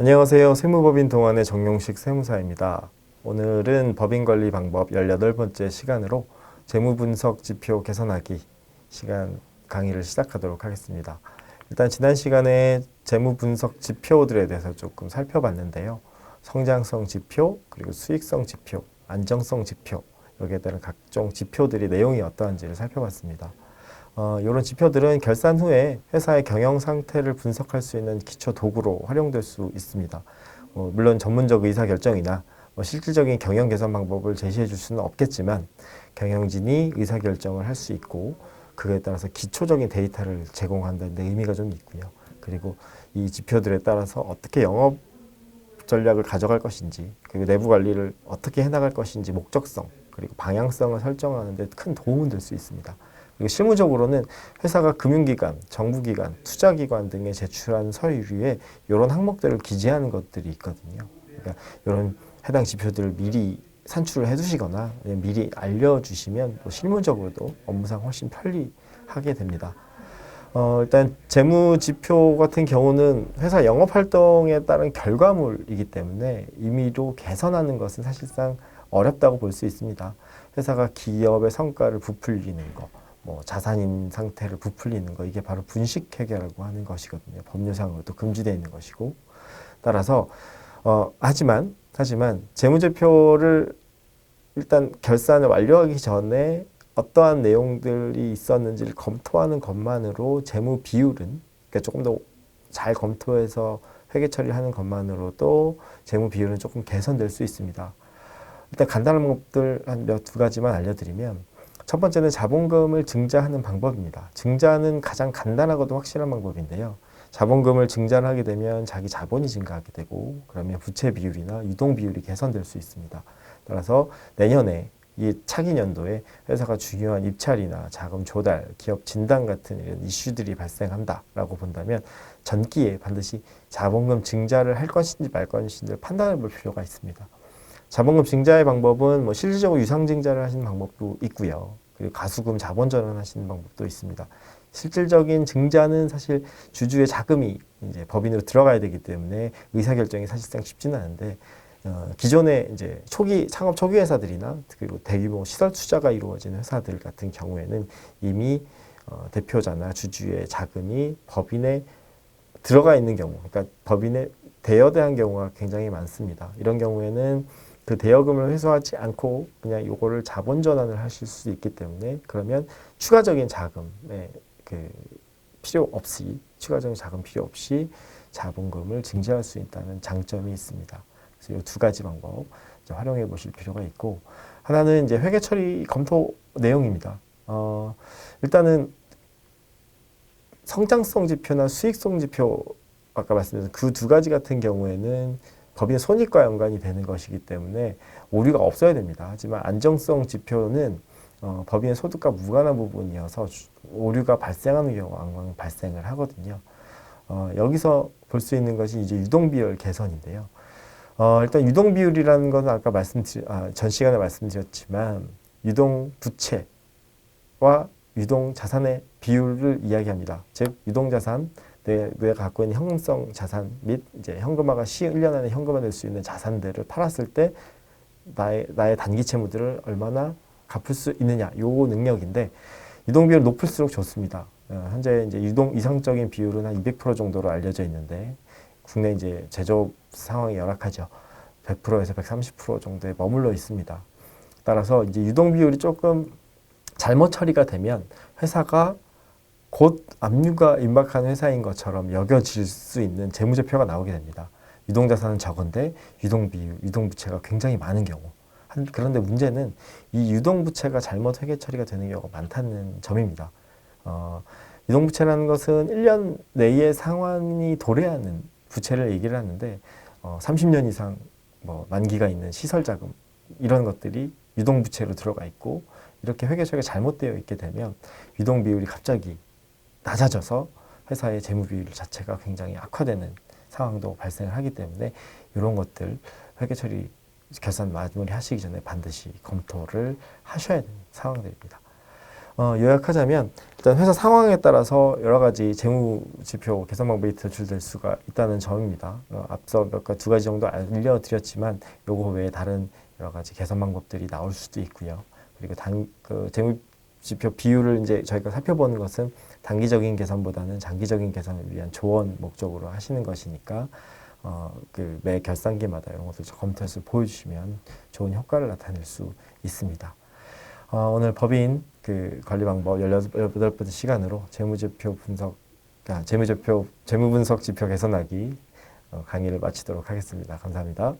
안녕하세요. 세무법인 동안의 정용식 세무사입니다. 오늘은 법인관리 방법 18번째 시간으로 재무분석 지표 개선하기 시간 강의를 시작하도록 하겠습니다. 일단 지난 시간에 재무분석 지표들에 대해서 조금 살펴봤는데요. 성장성 지표, 그리고 수익성 지표, 안정성 지표, 여기에 따른 각종 지표들이 내용이 어떠한지를 살펴봤습니다. 어, 이런 지표들은 결산 후에 회사의 경영 상태를 분석할 수 있는 기초 도구로 활용될 수 있습니다. 어, 물론 전문적 의사 결정이나 뭐 실질적인 경영 개선 방법을 제시해 줄 수는 없겠지만 경영진이 의사 결정을 할 수 있고 그에 따라서 기초적인 데이터를 제공한다는 데 의미가 좀 있고요. 그리고 이 지표들에 따라서 어떻게 영업 전략을 가져갈 것인지 그리고 내부 관리를 어떻게 해나갈 것인지 목적성 그리고 방향성을 설정하는 데 큰 도움은 될수 있습니다. 실무적으로는 회사가 금융기관, 정부기관, 투자기관 등에 제출한 서류에 이런 항목들을 기재하는 것들이 있거든요. 그러니까 이런 해당 지표들을 미리 산출을 해두시거나 미리 알려주시면 또 실무적으로도 업무상 훨씬 편리하게 됩니다. 어, 일단 재무 지표 같은 경우는 회사 영업 활동에 따른 결과물이기 때문에 임의로 개선하는 것은 사실상 어렵다고 볼 수 있습니다. 회사가 기업의 성과를 부풀리는 거, 뭐 자산인 상태를 부풀리는 거 이게 바로 분식회계라고 하는 것이거든요. 법률상으로도 금지되어 있는 것이고 따라서 어, 하지만 하지만 재무제표를 일단 결산을 완료하기 전에 어떠한 내용들이 있었는지를 검토하는 것만으로 재무 비율은 그러니까 조금 더 잘 검토해서 회계 처리하는 것만으로도 재무 비율은 조금 개선될 수 있습니다. 일단 간단한 방법들 한 몇 두 가지만 알려드리면 첫 번째는 자본금을 증자하는 방법입니다. 증자는 가장 간단하고도 확실한 방법인데요. 자본금을 증자를 하게 되면 자기 자본이 증가하게 되고 그러면 부채 비율이나 유동 비율이 개선될 수 있습니다. 따라서 내년에 이 차기 년도에 회사가 중요한 입찰이나 자금 조달, 기업 진단 같은 이런 이슈들이 발생한다라고 본다면 전기에 반드시 자본금 증자를 할 것인지 말 것인지를 판단해 볼 필요가 있습니다. 자본금 증자의 방법은 뭐 실질적으로 유상 증자를 하시는 방법도 있고요. 그리고 가수금 자본 전환 하시는 방법도 있습니다. 실질적인 증자는 사실 주주의 자금이 이제 법인으로 들어가야 되기 때문에 의사 결정이 사실상 쉽지는 않은데 어, 기존의 이제 초기 창업 초기 회사들이나 그리고 대규모 시설 투자가 이루어진 회사들 같은 경우에는 이미 어, 대표자나 주주의 자금이 법인에 들어가 있는 경우, 그러니까 법인에 대여대한 경우가 굉장히 많습니다. 이런 경우에는 그 대여금을 회수하지 않고 그냥 요거를 자본 전환을 하실 수 있기 때문에 그러면 추가적인 자금에 그 필요 없이 추가적인 자금 필요 없이 자본금을 증자할 수 있다는 장점이 있습니다. 그래서 이 두 가지 방법 활용해 보실 필요가 있고 하나는 이제 회계 처리 검토 내용입니다. 어, 일단은 성장성 지표나 수익성 지표 아까 말씀드린 그 두 가지 같은 경우에는 법인의 손익과 연관이 되는 것이기 때문에 오류가 없어야 됩니다. 하지만 안정성 지표는 어, 법인의 소득과 무관한 부분이어서 오류가 발생하는 경우가 발생을 하거든요. 어, 여기서 볼 수 있는 것이 이제 유동 비율 개선인데요. 어, 일단 유동 비율이라는 것은 아까 말씀드린 아, 전 시간에 말씀드렸지만 유동 부채와 유동 자산의 비율을 이야기합니다. 즉 유동 자산 내, 내가 갖고 있는 현금성 자산 및 이제 현금화가 시 1년 안에 현금화될 수 있는 자산들을 팔았을 때 나의 나의 단기 채무들을 얼마나 갚을 수 있느냐 요 능력인데 유동 비율 높을수록 좋습니다. 어, 현재 이제 유동 이상적인 비율은 한 200% 정도로 알려져 있는데 국내 이제 제조업 상황이 열악하죠. 100%에서 130% 정도에 머물러 있습니다. 따라서 이제 유동 비율이 조금 잘못 처리가 되면 회사가 곧 압류가 임박한 회사인 것처럼 여겨질 수 있는 재무제표가 나오게 됩니다. 유동자산은 적은데 유동비율, 유동부채가 굉장히 많은 경우. 그런데 문제는 이 유동부채가 잘못 회계 처리가 되는 경우가 많다는 점입니다. 어, 유동부채라는 것은 1년 내에 상환이 도래하는 부채를 얘기를 하는데 어, 30년 이상 뭐 만기가 있는 시설 자금 이런 것들이 유동부채로 들어가 있고 이렇게 회계 처리가 잘못되어 있게 되면 유동 비율이 갑자기 낮아져서 회사의 재무 비율 자체가 굉장히 악화되는 상황도 발생을 하기 때문에 이런 것들 회계 처리 결산 마무리 하시기 전에 반드시 검토를 하셔야 되는 상황들입니다. 어, 요약하자면 일단 회사 상황에 따라서 여러 가지 재무 지표 개선 방법이 도출될 수가 있다는 점입니다. 어, 앞서 몇 가지 두 가지 정도 알려드렸지만 요거 외에 다른 여러 가지 개선 방법들이 나올 수도 있고요. 그리고 단, 그 재무 지표 비율을 이제 저희가 살펴보는 것은 단기적인 개선보다는 장기적인 개선을 위한 조언 목적으로 하시는 것이니까 어, 그 매 결산기마다 이런 것을 검토해서 보여주시면 좋은 효과를 나타낼 수 있습니다. 어, 오늘 법인 그 관리 방법 18번째 시간으로 재무제표 분석, 아, 재무제표, 재무분석 지표 개선하기 어, 강의를 마치도록 하겠습니다. 감사합니다.